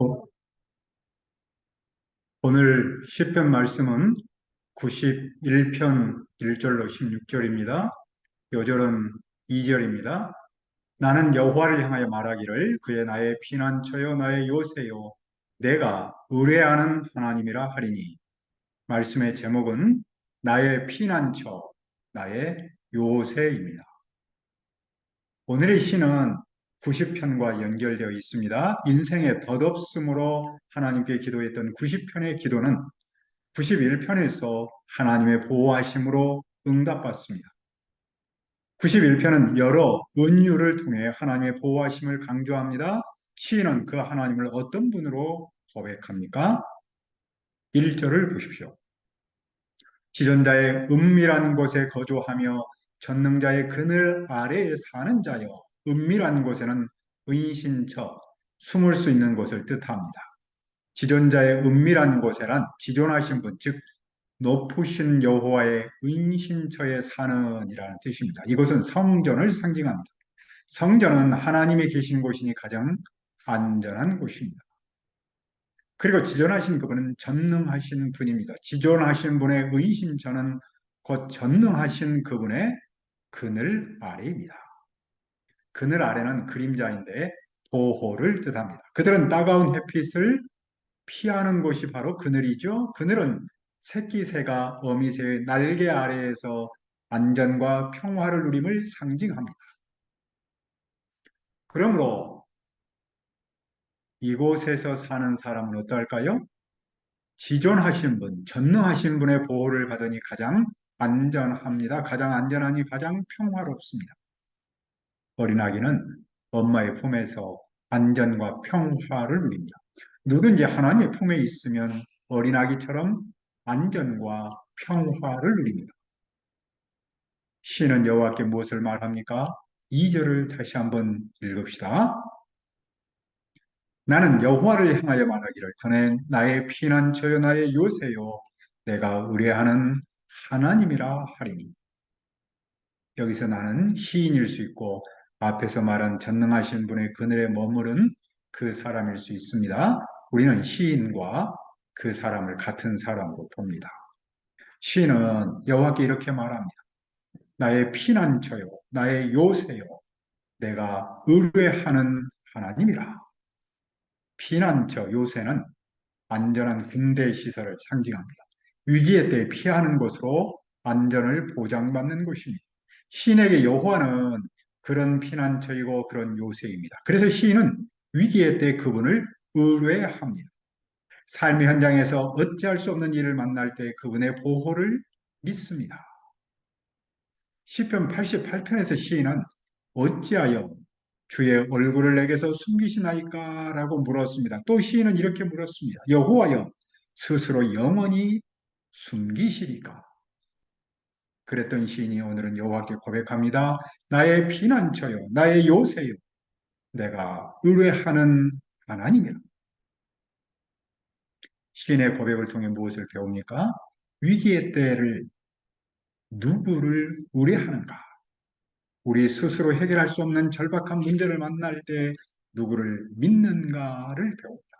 어, 오늘 시편 말씀은 91편 1절로 16절입니다. 요절은 2절입니다. 나는 여호와를 향하여 말하기를 그의 나의 피난처요 나의 요새요 내가 의뢰하는 하나님이라 하리니 말씀의 제목은 나의 피난처 나의 요새입니다. 오늘의 시는 90편과 연결되어 있습니다. 인생의 덧없음으로 하나님께 기도했던 90편의 기도는 91편에서 하나님의 보호하심으로 응답받습니다. 91편은 여러 은유를 통해 하나님의 보호하심을 강조합니다. 시인은 그 하나님을 어떤 분으로 고백합니까? 1절을 보십시오. 지존자의 은밀한 곳에 거주하며 전능자의 그늘 아래에 사는 자여 은밀한 곳에는 은신처, 숨을 수 있는 곳을 뜻합니다. 지존자의 은밀한 곳에란 지존하신 분, 즉 높으신 여호와의 은신처에 사는이라는 뜻입니다. 이곳은 성전을 상징합니다. 성전은 하나님이 계신 곳이니 가장 안전한 곳입니다. 그리고 지존하신 그분은 전능하신 분입니다. 지존하신 분의 은신처는 곧 전능하신 그분의 그늘 아래입니다. 그늘 아래는 그림자인데 보호를 뜻합니다. 그들은 따가운 햇빛을 피하는 곳이 바로 그늘이죠. 그늘은 새끼새가 어미새의 날개 아래에서 안전과 평화를 누림을 상징합니다. 그러므로 이곳에서 사는 사람은 어떨까요? 지존하신 분, 전능하신 분의 보호를 받으니 가장 안전합니다. 가장 안전하니 가장 평화롭습니다. 어린아기는 엄마의 품에서 안전과 평화를 누립니다. 누군지 하나님의 품에 있으면 어린아기처럼 안전과 평화를 누립니다. 시는 여호와께 무엇을 말합니까? 2절을 다시 한번 읽읍시다. 나는 여호와를 향하여 말하기를 그는 나의 피난처요 나의 요새요 내가 의뢰하는 하나님이라 하리니 여기서 나는 시인일 수 있고 앞에서 말한 전능하신 분의 그늘에 머무른 그 사람일 수 있습니다. 우리는 시인과 그 사람을 같은 사람으로 봅니다. 시인은 여호와께 이렇게 말합니다. 나의 피난처요, 나의 요새요, 내가 의뢰하는 하나님이라. 피난처, 요새는 안전한 군대 시설을 상징합니다. 위기의 때 피하는 곳으로 안전을 보장받는 곳입니다. 시인에게 여호와는 그런 피난처이고 그런 요새입니다. 그래서 시인은 위기의 때 그분을 의뢰합니다. 삶의 현장에서 어찌할 수 없는 일을 만날 때 그분의 보호를 믿습니다. 시편 88편에서 시인은 어찌하여 주의 얼굴을 내게서 숨기시나이까? 라고 물었습니다. 또 시인은 이렇게 물었습니다. 여호와여 스스로 영원히 숨기시리까? 그랬던 시인이 오늘은 여호와께 고백합니다. 나의 피난처요, 나의 요새요, 내가 의뢰하는 하나님이라. 시인의 고백을 통해 무엇을 배웁니까? 위기의 때를 누구를 의뢰하는가? 우리 스스로 해결할 수 없는 절박한 문제를 만날 때 누구를 믿는가를 배웁니다.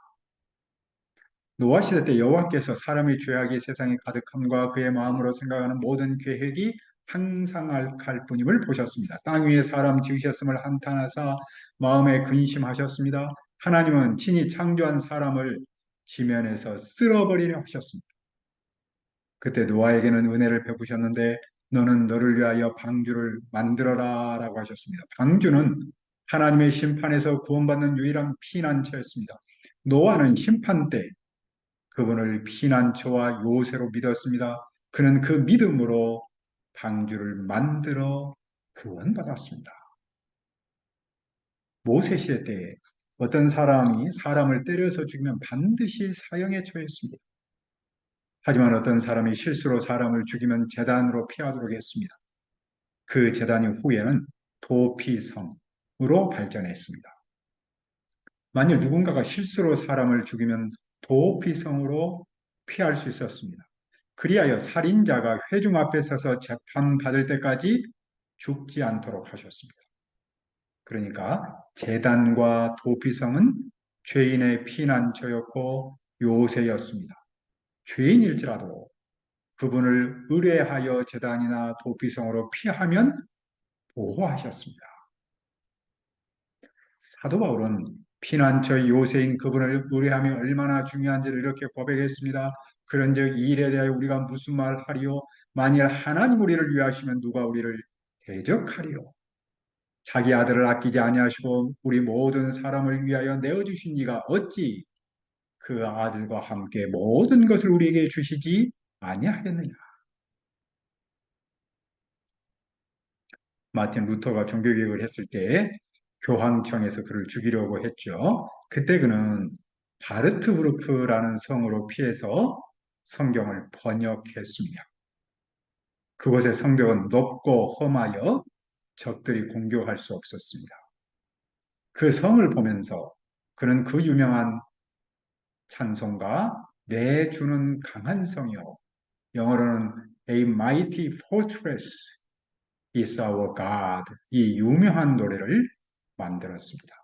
노아 시대 때 여호와께서 사람의 죄악이 세상에 가득함과 그의 마음으로 생각하는 모든 계획이 항상할 뿐임을 보셨습니다. 땅 위에 사람 지으셨음을 한탄하사 마음에 근심하셨습니다. 하나님은 친히 창조한 사람을 지면에서 쓸어버리려 하셨습니다. 그때 노아에게는 은혜를 베푸셨는데 너는 너를 위하여 방주를 만들어라 라고 하셨습니다. 방주는 하나님의 심판에서 구원받는 유일한 피난처였습니다. 노아는 심판 때 그분을 피난처와 요새로 믿었습니다. 그는 그 믿음으로 방주를 만들어 구원받았습니다. 모세 시대 때 어떤 사람이 사람을 때려서 죽이면 반드시 사형에 처했습니다. 하지만 어떤 사람이 실수로 사람을 죽이면 재단으로 피하도록 했습니다. 그 재단이 후에는 도피성으로 발전했습니다. 만일 누군가가 실수로 사람을 죽이면 도피성으로 피할 수 있었습니다. 그리하여 살인자가 회중 앞에 서서 재판받을 때까지 죽지 않도록 하셨습니다. 그러니까 재단과 도피성은 죄인의 피난처였고 요새였습니다. 죄인일지라도 그분을 의뢰하여 재단이나 도피성으로 피하면 보호하셨습니다. 사도 바울은 피난처 요새인 그분을 의뢰하며 얼마나 중요한지를 이렇게 고백했습니다. 그런즉 이 일에 대하여 우리가 무슨 말 하리요? 만일 하나님 우리를 위하시면 누가 우리를 대적하리요? 자기 아들을 아끼지 아니하시고 우리 모든 사람을 위하여 내어 주신 이가 어찌 그 아들과 함께 모든 것을 우리에게 주시지 아니하겠느냐? 마틴 루터가 종교개혁을 했을 때 교황청에서 그를 죽이려고 했죠. 그때 그는 바르트부르크라는 성으로 피해서 성경을 번역했습니다. 그곳의 성벽은 높고 험하여 적들이 공격할 수 없었습니다. 그 성을 보면서 그는 그 유명한 찬송가 내 주는 강한 성이요 영어로는 A Mighty Fortress is our God 이 유명한 노래를 만들었습니다.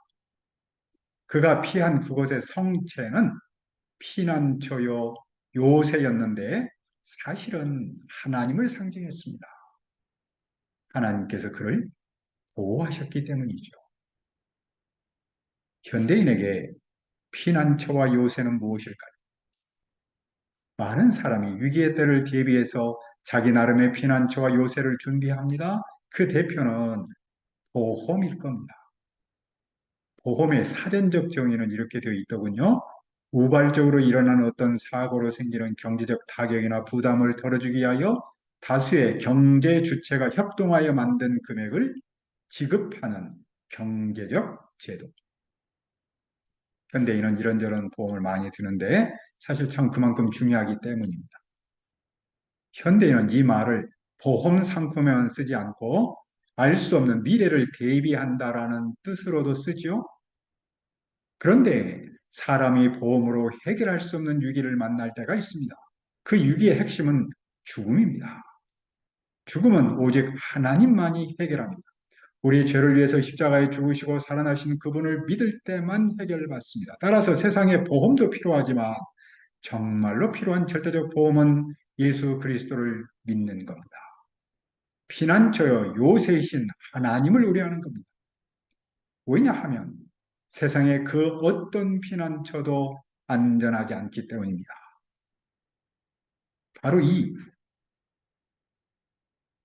그가 피한 그곳의 성체는 피난처요 요새였는데 사실은 하나님을 상징했습니다. 하나님께서 그를 보호하셨기 때문이죠. 현대인에게 피난처와 요새는 무엇일까요? 많은 사람이 위기의 때를 대비해서 자기 나름의 피난처와 요새를 준비합니다. 그 대표는 보험일 겁니다. 보험의 사전적 정의는 이렇게 되어 있더군요. 우발적으로 일어나는 어떤 사고로 생기는 경제적 타격이나 부담을 덜어주기 위하여 다수의 경제 주체가 협동하여 만든 금액을 지급하는 경제적 제도. 현대인은 이런저런 보험을 많이 드는데 사실 참 그만큼 중요하기 때문입니다. 현대인은 이 말을 보험 상품에만 쓰지 않고 알 수 없는 미래를 대비한다라는 뜻으로도 쓰죠. 그런데 사람이 보험으로 해결할 수 없는 위기를 만날 때가 있습니다. 그 위기의 핵심은 죽음입니다. 죽음은 오직 하나님만이 해결합니다. 우리 죄를 위해서 십자가에 죽으시고 살아나신 그분을 믿을 때만 해결받습니다. 따라서 세상에 보험도 필요하지만 정말로 필요한 절대적 보험은 예수 그리스도를 믿는 겁니다. 피난처여 요새이신 하나님을 의뢰하는 겁니다. 왜냐하면 세상에 그 어떤 피난처도 안전하지 않기 때문입니다. 바로 이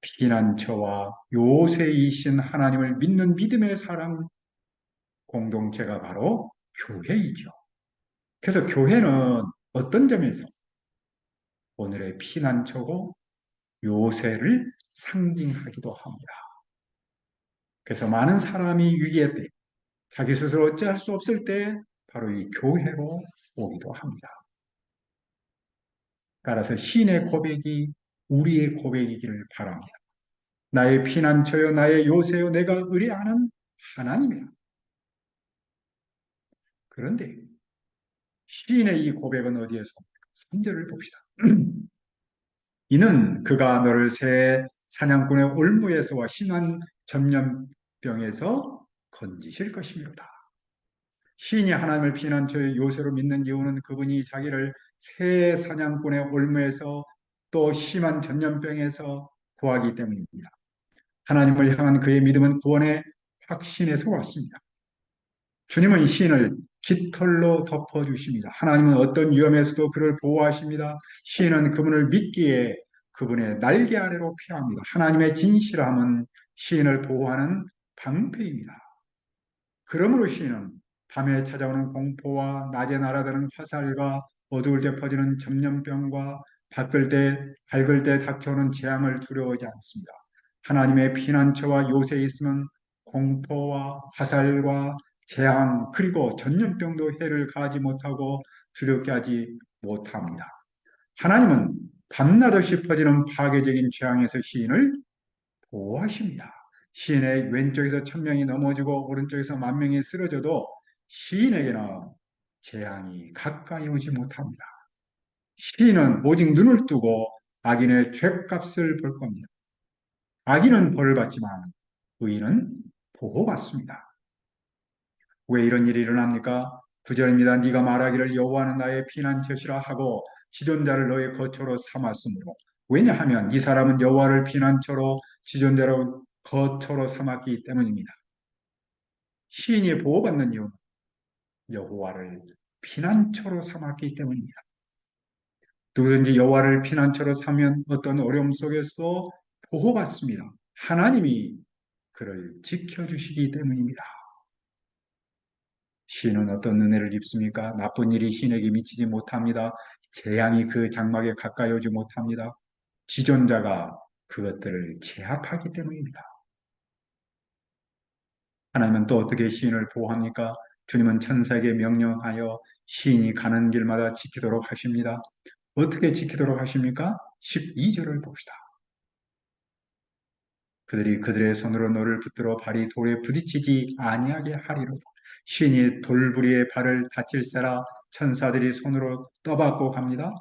피난처와 요새이신 하나님을 믿는 믿음의 사람 공동체가 바로 교회이죠. 그래서 교회는 어떤 점에서 오늘의 피난처고 요새를 상징하기도 합니다. 그래서 많은 사람이 위기에 때 자기 스스로 어찌할 수 없을 때 바로 이 교회로 오기도 합니다. 따라서 신의 고백이 우리의 고백이기를 바랍니다. 나의 피난처요, 나의 요새요, 내가 의뢰하는 하나님이야. 그런데 시인의 이 고백은 어디에서 옵니까? 3절을 봅시다. 이는 그가 너를 새 사냥꾼의 올무에서와 심한 전염병에서 건지실 것입니다. 시인이 하나님을 피난처의 요새로 믿는 이유는 그분이 자기를 새 사냥꾼의 올무에서 또 심한 전염병에서 구하기 때문입니다. 하나님을 향한 그의 믿음은 구원의 확신에서 왔습니다. 주님은 시인을 깃털로 덮어주십니다. 하나님은 어떤 위험에서도 그를 보호하십니다. 시인은 그분을 믿기에 그분의 날개 아래로 피합니다. 하나님의 진실함은 시인을 보호하는 방패입니다. 그러므로 시인은 밤에 찾아오는 공포와 낮에 날아드는 화살과 어두울 때 퍼지는 전염병과 바꿀 때, 밝을 때 닥쳐오는 재앙을 두려워하지 않습니다. 하나님의 피난처와 요새에 있으면 공포와 화살과 재앙 그리고 전염병도 해를 가하지 못하고 두렵게 하지 못합니다. 하나님은 밤낮 없이 퍼지는 파괴적인 재앙에서 시인을 보호하십니다. 시인의 왼쪽에서 천명이 넘어지고 오른쪽에서 만명이 쓰러져도 시인에게는 재앙이 가까이 오지 못합니다. 시인은 오직 눈을 뜨고 악인의 죄값을 볼 겁니다. 악인은 벌을 받지만 의인은 보호받습니다. 왜 이런 일이 일어납니까? 구절입니다. 네가 말하기를 여호와는 나의 피난처시라 하고 지존자를 너의 거처로 삼았으므로 왜냐하면 이 사람은 여호와를 피난처로 지존자로 거처로 삼았기 때문입니다. 시인이 보호받는 이유는 여호와를 피난처로 삼았기 때문입니다. 누구든지 여호와를 피난처로 삼면 어떤 어려움 속에서 보호받습니다. 하나님이 그를 지켜주시기 때문입니다. 시인은 어떤 은혜를 입습니까? 나쁜 일이 시인에게 미치지 못합니다. 재앙이 그 장막에 가까이 오지 못합니다. 지존자가 그것들을 제압하기 때문입니다. 하나님은 또 어떻게 시인을 보호합니까? 주님은 천사에게 명령하여 시인이 가는 길마다 지키도록 하십니다. 어떻게 지키도록 하십니까? 12절을 봅시다. 그들이 그들의 손으로 너를 붙들어 발이 돌에 부딪히지 아니하게 하리로다. 신이 돌부리에 발을 다칠세라 천사들이 손으로 떠받고 갑니다.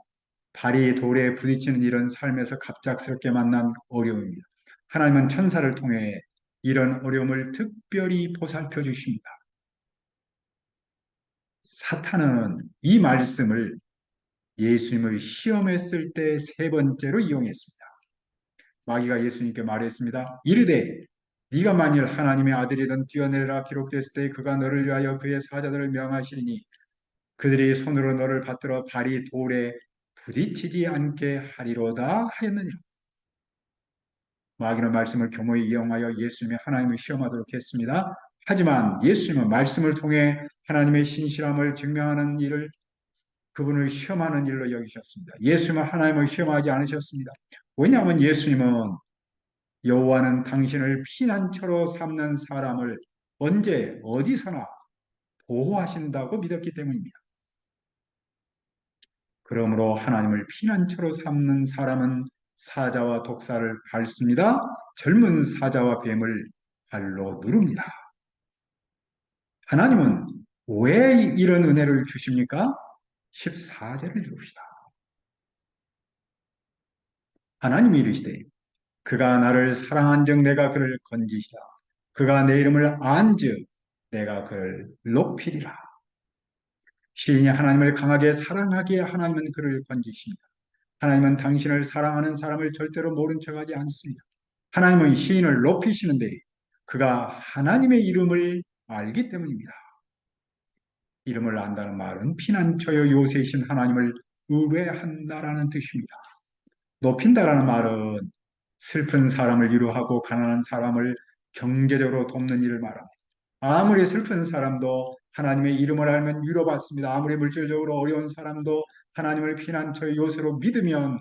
발이 돌에 부딪히는 일은 삶에서 갑작스럽게 만난 어려움입니다. 하나님은 천사를 통해 이런 어려움을 특별히 보살펴 주십니다. 사탄은 이 말씀을 예수님을 시험했을 때 세 번째로 이용했습니다. 마귀가 예수님께 말했습니다. 이르되 네가 만일 하나님의 아들이든 뛰어내라 기록됐을 때 그가 너를 위하여 그의 사자들을 명하시리니 그들이 손으로 너를 받들어 발이 돌에 부딪히지 않게 하리로다 하였느니라. 마귀는 말씀을 교모히 이용하여 예수님의 하나님을 시험하도록 했습니다. 하지만 예수님은 말씀을 통해 하나님의 신실함을 증명하는 일을 그분을 시험하는 일로 여기셨습니다. 예수님은 하나님을 시험하지 않으셨습니다. 왜냐하면 예수님은 여호와는 당신을 피난처로 삼는 사람을 언제 어디서나 보호하신다고 믿었기 때문입니다. 그러므로 하나님을 피난처로 삼는 사람은 사자와 독사를 밟습니다. 젊은 사자와 뱀을 발로 누릅니다. 하나님은 왜 이런 은혜를 주십니까? 14절을 읽읍시다. 하나님이 이르시되 그가 나를 사랑한 적 내가 그를 건지시다. 그가 내 이름을 안즉 내가 그를 높이리라. 시인이 하나님을 강하게 사랑하기에 하나님은 그를 건지십니다. 하나님은 당신을 사랑하는 사람을 절대로 모른 척하지 않습니다. 하나님은 시인을 높이시는데 그가 하나님의 이름을 알기 때문입니다. 이름을 안다는 말은 피난처여 요새이신 하나님을 의뢰한다라는 뜻입니다. 높인다라는 말은 슬픈 사람을 위로하고 가난한 사람을 경제적으로 돕는 일을 말합니다. 아무리 슬픈 사람도 하나님의 이름을 알면 위로받습니다. 아무리 물질적으로 어려운 사람도 하나님을 피난처의 요새로 믿으면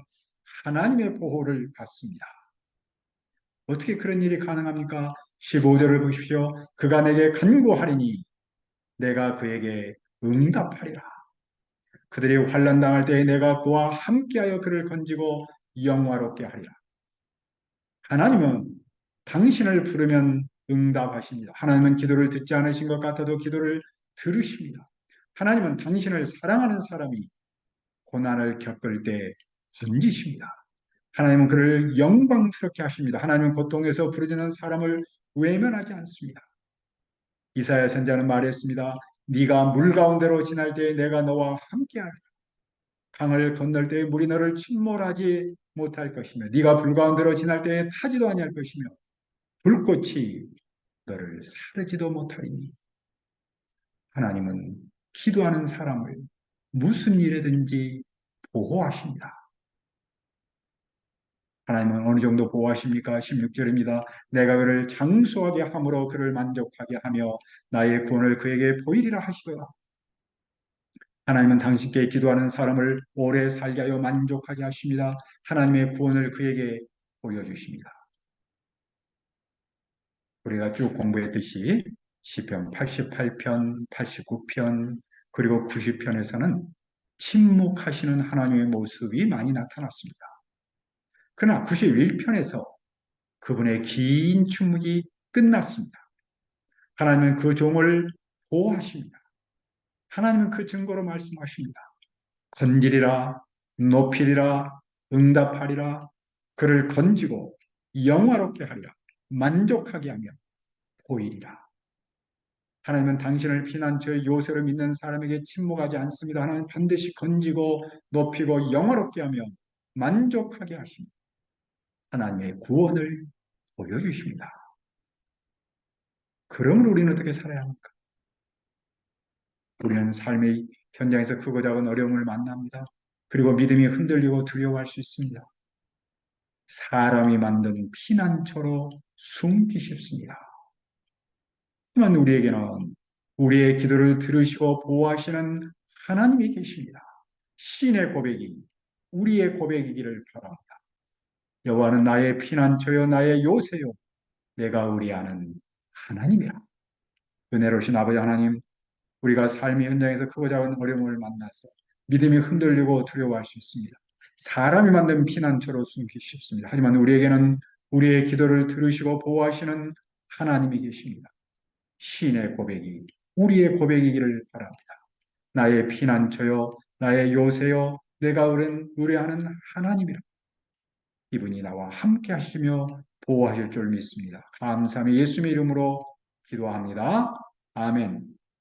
하나님의 보호를 받습니다. 어떻게 그런 일이 가능합니까? 15절을 보십시오. 그가 내게 간구하리니 내가 그에게 응답하리라. 그들이 환란 당할 때에 내가 그와 함께하여 그를 건지고 영화롭게 하리라. 하나님은 당신을 부르면 응답하십니다. 하나님은 기도를 듣지 않으신 것 같아도 기도를 들으십니다. 하나님은 당신을 사랑하는 사람이 고난을 겪을 때 건지십니다. 하나님은 그를 영광스럽게 하십니다. 하나님은 고통에서 부르짖는 사람을 외면하지 않습니다. 이사야 선자는 말했습니다. 네가 물 가운데로 지날 때에 내가 너와 함께하리라. 강을 건널 때에 물이 너를 침몰하지 못할 것이며 네가 불 가운데로 지날 때에 타지도 아니할 것이며 불꽃이 너를 사르지도 못하리니 하나님은 기도하는 사람을 무슨 일에든지 보호하십니다. 하나님은 어느 정도 보호하십니까? 16절입니다. 내가 그를 장수하게 함으로 그를 만족하게 하며 나의 구원을 그에게 보이리라 하시더라. 하나님은 당신께 기도하는 사람을 오래 살게 하여 만족하게 하십니다. 하나님의 구원을 그에게 보여주십니다. 우리가 쭉 공부했듯이 시편 88편, 89편, 그리고 90편에서는 침묵하시는 하나님의 모습이 많이 나타났습니다. 그러나 91편에서 그분의 긴 침묵이 끝났습니다. 하나님은 그 종을 보호하십니다. 하나님은 그 증거로 말씀하십니다. 건지리라, 높이리라, 응답하리라, 그를 건지고 영화롭게 하리라, 만족하게 하며 보이리라. 하나님은 당신을 피난처의 요새로 믿는 사람에게 침묵하지 않습니다. 하나님 반드시 건지고 높이고 영화롭게 하며 만족하게 하십니다. 하나님의 구원을 보여주십니다. 그러므로 우리는 어떻게 살아야 합니까? 우리는 삶의 현장에서 크고 작은 어려움을 만납니다. 그리고 믿음이 흔들리고 두려워할 수 있습니다. 사람이 만든 피난처로 숨기 쉽습니다. 하지만 우리에게는 우리의 기도를 들으시고 보호하시는 하나님이 계십니다. 신의 고백이 우리의 고백이기를 바랍니다. 여호와는 나의 피난처요 나의 요새요 내가 의리하는 하나님이라. 은혜로우신 아버지 하나님 우리가 삶의 현장에서 크고 작은 어려움을 만나서 믿음이 흔들리고 두려워할 수 있습니다. 사람이 만든 피난처로 숨기 쉽습니다. 하지만 우리에게는 우리의 기도를 들으시고 보호하시는 하나님이 계십니다. 신의 고백이 우리의 고백이기를 바랍니다. 나의 피난처요, 나의 요새요, 내가 의뢰, 의뢰하는 하나님이라. 이분이 나와 함께 하시며 보호하실 줄 믿습니다. 감사함이 예수님의 이름으로 기도합니다. 아멘.